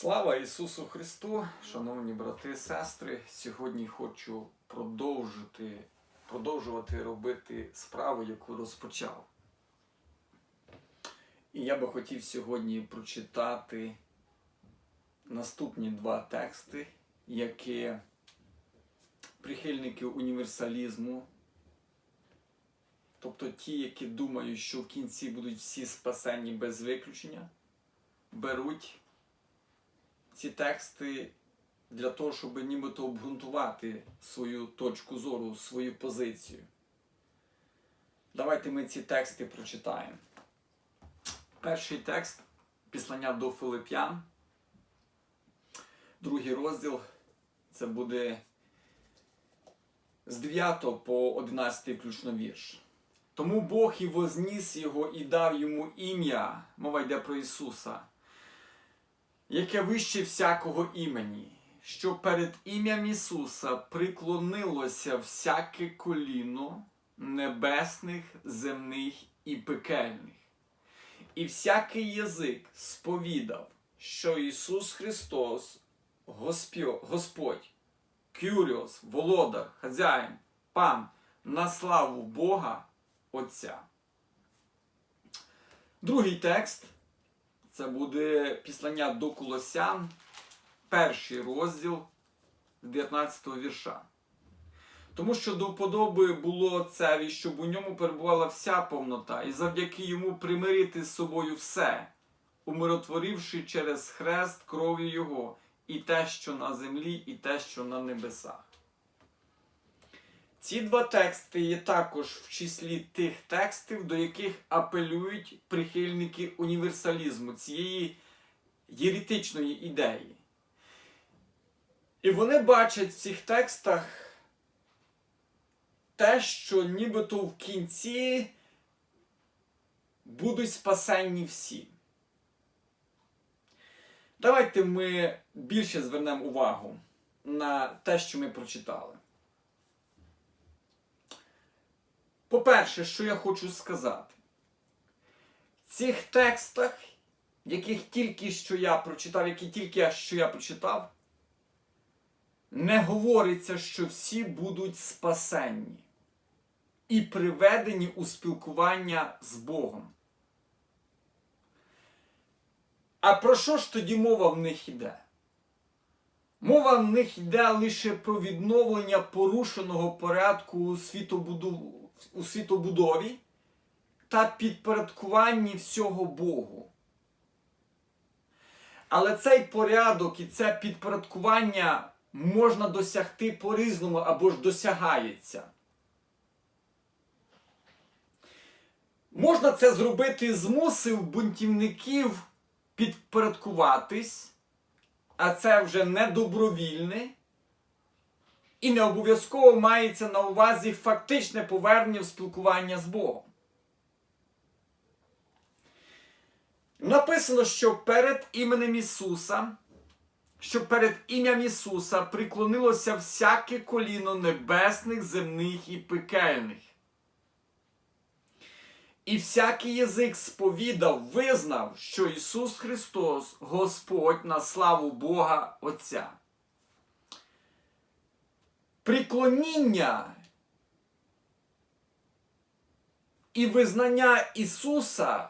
Слава Ісусу Христу, шановні брати і сестри. Сьогодні хочу продовжити, продовжувати робити справу, яку розпочав. І я би хотів сьогодні прочитати наступні два тексти, які прихильники універсалізму, тобто ті, які думають, що в кінці будуть всі спасені без виключення, беруть ці тексти для того, щоб нібито обґрунтувати свою точку зору, свою позицію. Давайте ми ці тексти прочитаємо. Перший текст післання до Филип'ян, другий розділ це буде з 9 по 11 включно вірш. Тому Бог і возніс його і дав йому ім'я, мова йде про Ісуса, яке вище всякого імені, що перед ім'ям Ісуса приклонилося всяке коліно небесних, земних і пекельних, і всякий язик сповідав, що Ісус Христос, Господь, Господь Кюріос, Володар, Хазяїн, Пан, на славу Бога Отця. Другий текст це буде післання до Колосян, перший розділ з 19 вірша. Тому що до вподоби було цеві, щоб у ньому перебувала вся повнота, і завдяки йому примирити з собою все, умиротворивши через хрест кров'ю Його, і те, що на землі, і те, що на небесах. Ці два тексти є також в числі тих текстів, до яких апелюють прихильники універсалізму, цієї єретичної ідеї. І вони бачать в цих текстах те, що нібито в кінці будуть спасенні всі. Давайте ми більше звернемо увагу на те, що ми прочитали. По-перше, що я хочу сказати, в цих текстах, яких тільки що я прочитав, які тільки що я прочитав, не говориться, що всі будуть спасенні і приведені у спілкування з Богом. А про що ж тоді мова в них йде? Мова в них йде лише про відновлення порушеного порядку світобудову у світобудові та підпорядкуванні всього Богу. Але цей порядок і це підпорядкування можна досягти по-різному або ж досягається. Можна це зробити, змусив бунтівників підпорядкуватись, а це вже не добровільне. І не обов'язково мається на увазі фактичне повернення в спілкування з Богом. Написано, що перед іменем Ісуса, що перед ім'ям Ісуса приклонилося всяке коліно небесних, земних і пекельних. І всякий язик сповідав, визнав, що Ісус Христос Господь на славу Бога Отця приклоніння і визнання Ісуса,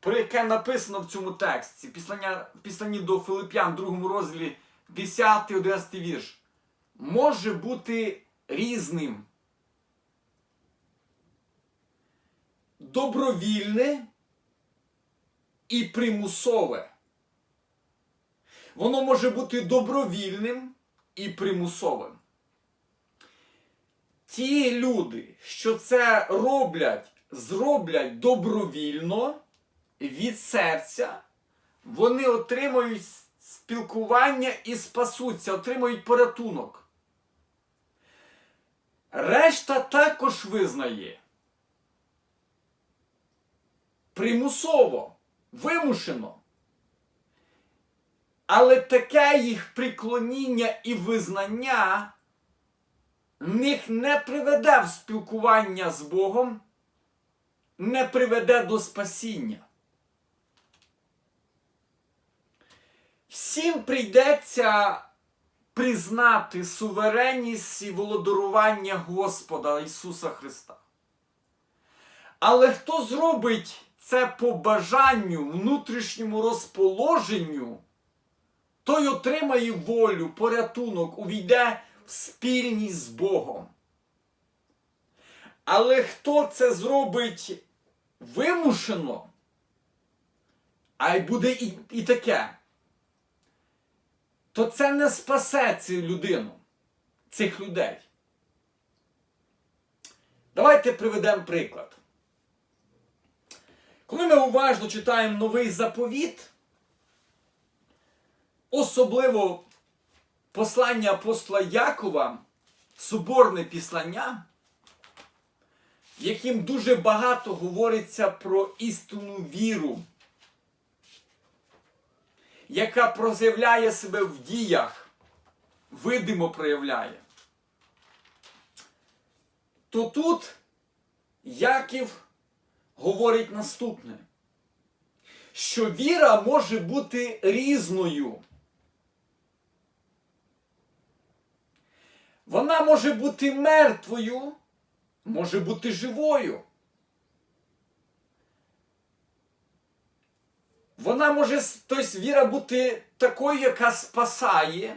про яке написано в цьому тексті, післання, післанні до Филип'ян, другому розділі 10-11 вірш, може бути різним. Добровільне і примусове. Воно може бути добровільним і примусовим ті люди, що це роблять, зроблять добровільно від серця, вони отримують спілкування і спасуться, отримують порятунок. Решта також визнає. Примусово, вимушено. Але таке їх приклоніння і визнання них не приведе в спілкування з Богом, не приведе до спасіння. всім прийдеться признати суверенність і володарування Господа Ісуса Христа. Але хто зробить це по бажанню, внутрішньому розположенню, той отримає волю, порятунок, увійде спільність з Богом. Але хто це зробить вимушено, а й буде і, і таке, то це не спасе цю людину, цих людей. Давайте приведемо приклад. Коли ми уважно читаємо новий заповіт, особливо послання апостола Якова, соборне післання, яким дуже багато говориться про істинну віру, яка проявляє себе в діях, видимо проявляє, то тут Яків говорить наступне, що віра може бути різною. Вона може бути мертвою, може бути живою. Вона може, тобто віра бути такою, яка спасає.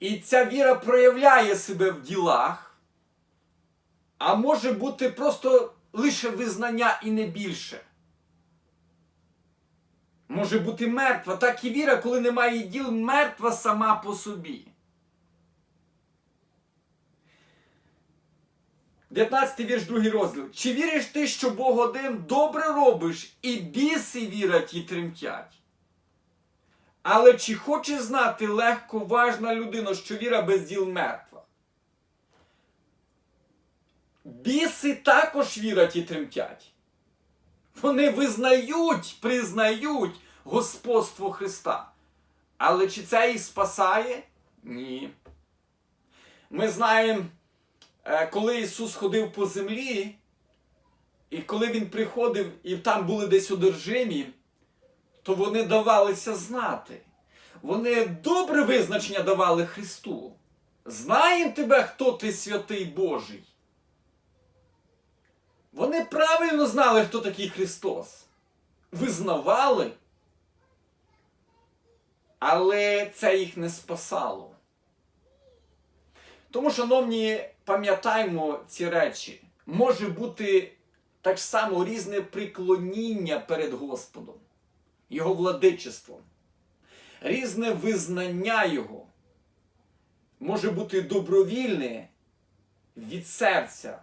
І ця віра проявляє себе в ділах, а може бути просто лише визнання і не більше. Може бути мертва. Так і віра, коли немає діл, мертва сама по собі. 19 вірш, другий розділ. Чи віриш ти, що Бог один добре робиш, і біси вірять і тремтять? Але чи хоче знати легко важна людина, що віра без діл мертва? Біси також вірять і тремтять. Вони визнають, признають господство Христа. Але чи це їх спасає? Ні. Ми знаємо, коли Ісус ходив по землі, і коли Він приходив і там були десь одержимі, то вони давалися знати. Вони добре визначення давали Христу. Знаємо тебе, хто ти святий Божий. Вони правильно знали, хто такий Христос. Визнавали. Але це їх не спасало. Тому, шановні, пам'ятаємо ці речі. Може бути так само різне приклоніння перед Господом, Його владичеством, різне визнання Його. Може бути добровільне від серця.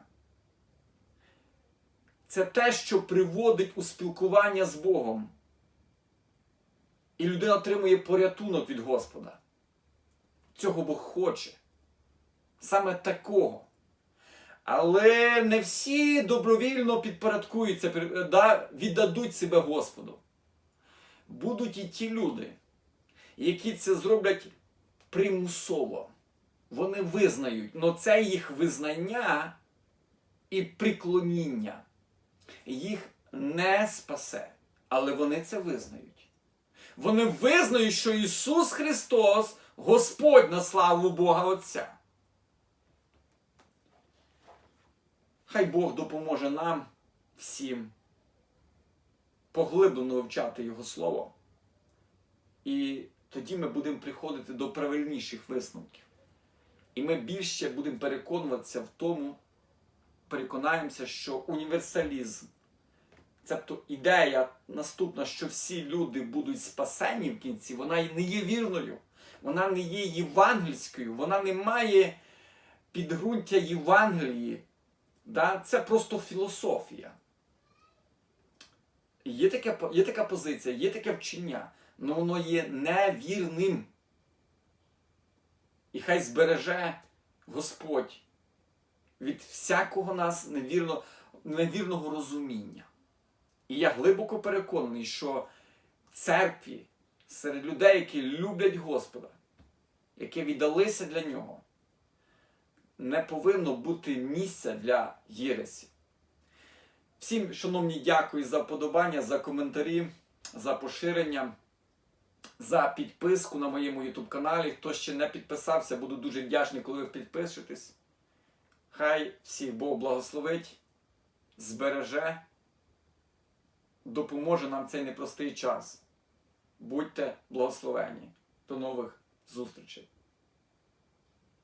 Це те, що приводить у спілкування з Богом. І людина отримує порятунок від Господа. Цього Бог хоче. Саме такого. Але не всі добровільно підпорядкуються, віддадуть себе Господу. Будуть і ті люди, які це зроблять примусово. Вони визнають, але це їх визнання і приклоніння їх не спасе. Але вони це визнають. Вони визнають, що Ісус Христос Господь на славу Бога Отця. Хай Бог допоможе нам всім поглиблено вивчати Його Слово. І тоді ми будемо приходити до правильніших висновків. І ми більше будемо переконуватися в тому, переконаємося, що універсалізм, цебто ідея наступна, що всі люди будуть спасені в кінці, вона не є вірною, вона не є євангельською, вона не має підґрунтя Євангелії. Да? Це просто філософія. Є таке, є така позиція, є таке вчення, але воно є невірним. І хай збереже Господь від всякого нас невірно, невірного розуміння. І я глибоко переконаний, що церкві серед людей, які люблять Господа, які віддалися для нього, не повинно бути місця для єресі. Всім, шановні, дякую за подобання, за коментарі, за поширення, за підписку на моєму YouTube каналі. Хто ще не підписався, буду дуже вдячний, коли ви підпишетесь. Хай всіх Бог благословить, збереже, допоможе нам цей непростий час. Будьте благословені. До нових зустрічей!